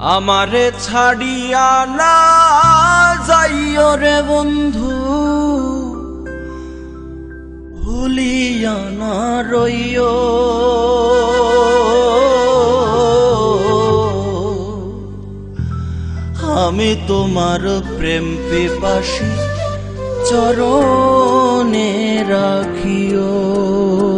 আমারে ছাড়িয়া না যাইও রে বন্ধু। ভুলিয়া না রইও। আমি তোমার প্রেম পিপাসী চরণে রাখিও।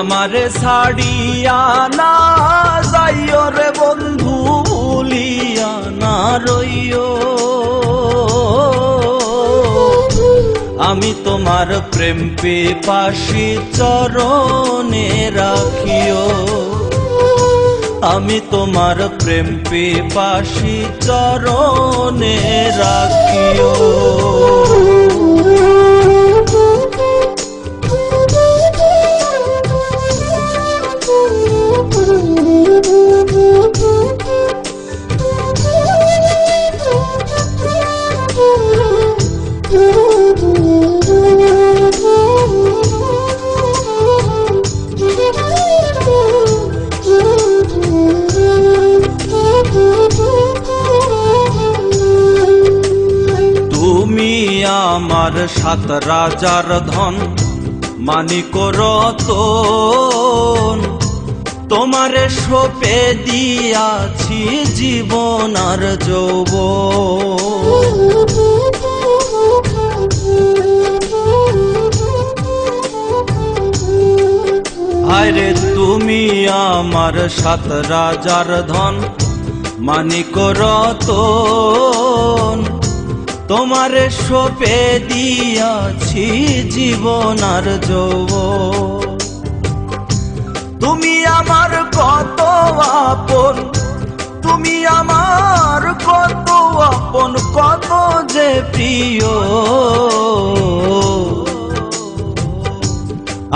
আমারে ছাড়িয়া না যাইও রে বন্ধু, ভুলিয়া না রইও। আমি তোমার প্রেম পেপাসি চরণে রাখিও। আমি তোমার প্রেম পেপাসি চরণে রাখিও। আমার সাত রাজার ধন। মানিক রতন তোমারে সোপে দিয়াছি জীবন আর যৌব আরে তুমি আমার সাত রাজার ধন। মানিক রতন তোমারে সোপে দিয়াছি জীবন আর যৌব তুমি আমার কত আপন, তুমি আমার কত আপন, কত যে প্রিয়।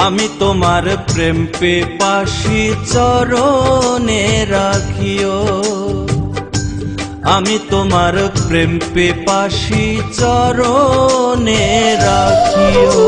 আমি তোমার প্রেম পেপাসি চরণে রাখিও। আমি তোমার প্রেম পেপাসি চরণে রাখিও।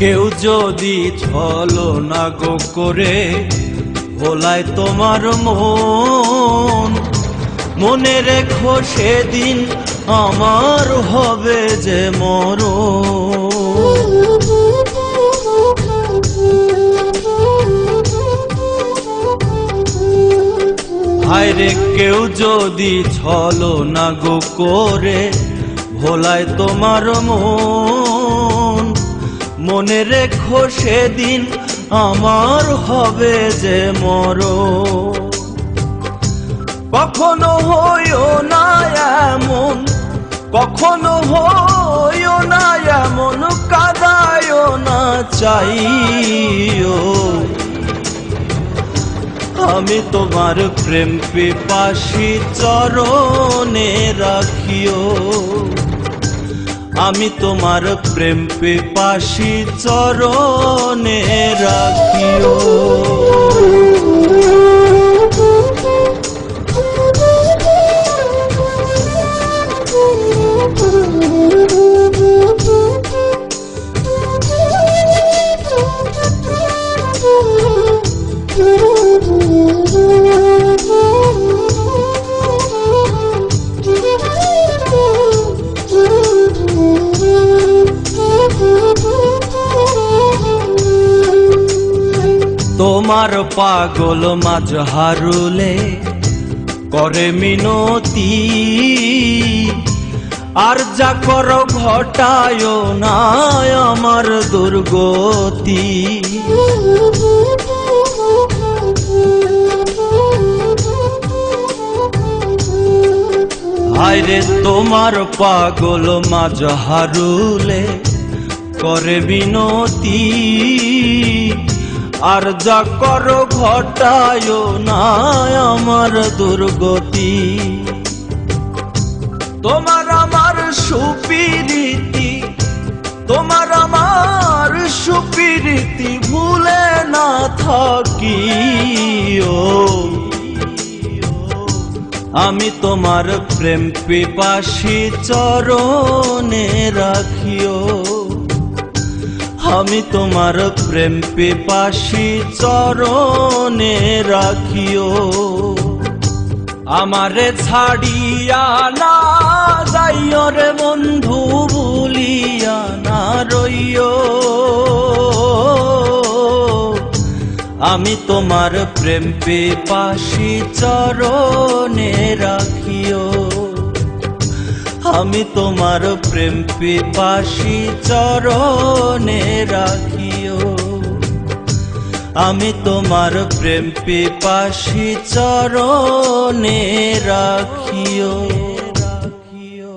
কেউ যদি ছলো না গো করে ভোলায় তোমার মন। মনে রেখো সেদিন আমার হবে যে মর হায়রে কেউ যদি ছলো না গো করে ভোলায় তোমার মন। মনে রেখো সেদিন আমার হবে যে মর কখনো হইও না এমন, কখনো হইও না এমন, কাদায়ও না চাইও। আমি তোমার প্রেম পিপাসি চরণে রাখিও। আমি তোমার প্রেম পিপাসি চরণে রাখিও Thank you. তোমার পাগল মাঝ হারুলে করে মিনতি। আর যা কর ঘটায় না আমার দুর্গতি। হায়রে তোমার পাগল মাঝ হারুলে করে বিনতি আর যা করো ঘটায় না আমার দুর্গতি। তোমার আমার সুপিরিতি, তোমার আমার সুপিরিতি ভুলে না থাকি ও আমি তোমার প্রেম পিপাসী চরণে রাখিও। আমি তোমার প্রেম পিপাসী চরণে রাখিও। আমারে ছাড়িয়া না যাইও রে বন্ধু, ভুলিয়া না রইও। আমি তোমার প্রেম পিপাসী চরণে রাখিও। আমি তোমার প্রেম পিপাসি চরণে রাখিও। আমি তোমার প্রেম পিপাসি চরণে রাখিও।